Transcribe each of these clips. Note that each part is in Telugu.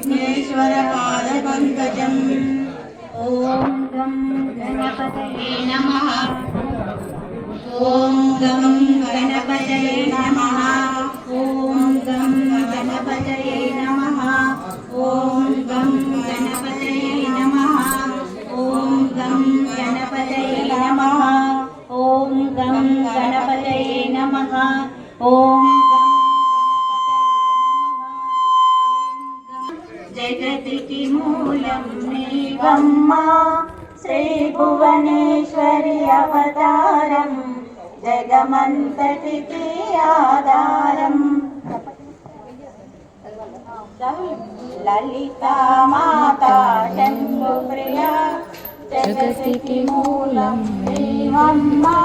విఘ్నేశ్వర పాదపంకజం ఓం గం గణపతయే నమః. ఓం గం గణపతయే నమః. ఓం గం గణపతయే నమః. ఓం గం గణపతయే నమః. ఓం గం గణపతయే నమః. ఓం గం గణపతయే నమః. ఓం జగతికి మూలం నీవమ్మా. శ్రీ భువనేశ్వరి అవతారం జగమంతటికి ఆధారం. లలితా మాతా శంభు ప్రియ జగతికి మూలం నీవమ్మా.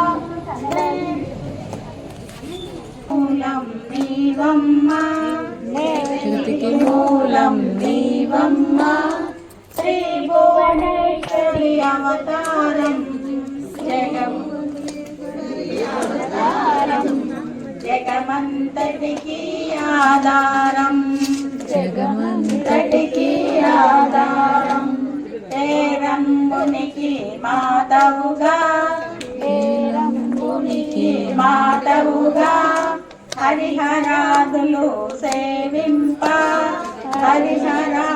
మూలం నీవమ్మా. అవతారం. జగం. అవతారం. జగమంతటికి ఆధారం. జగమంతటికి ఆధారం. ఏరంబునికి మాతవుగా. ఏరంబునికి మాతవుగా. హరిహరాదులు సేవింప. హరిహరా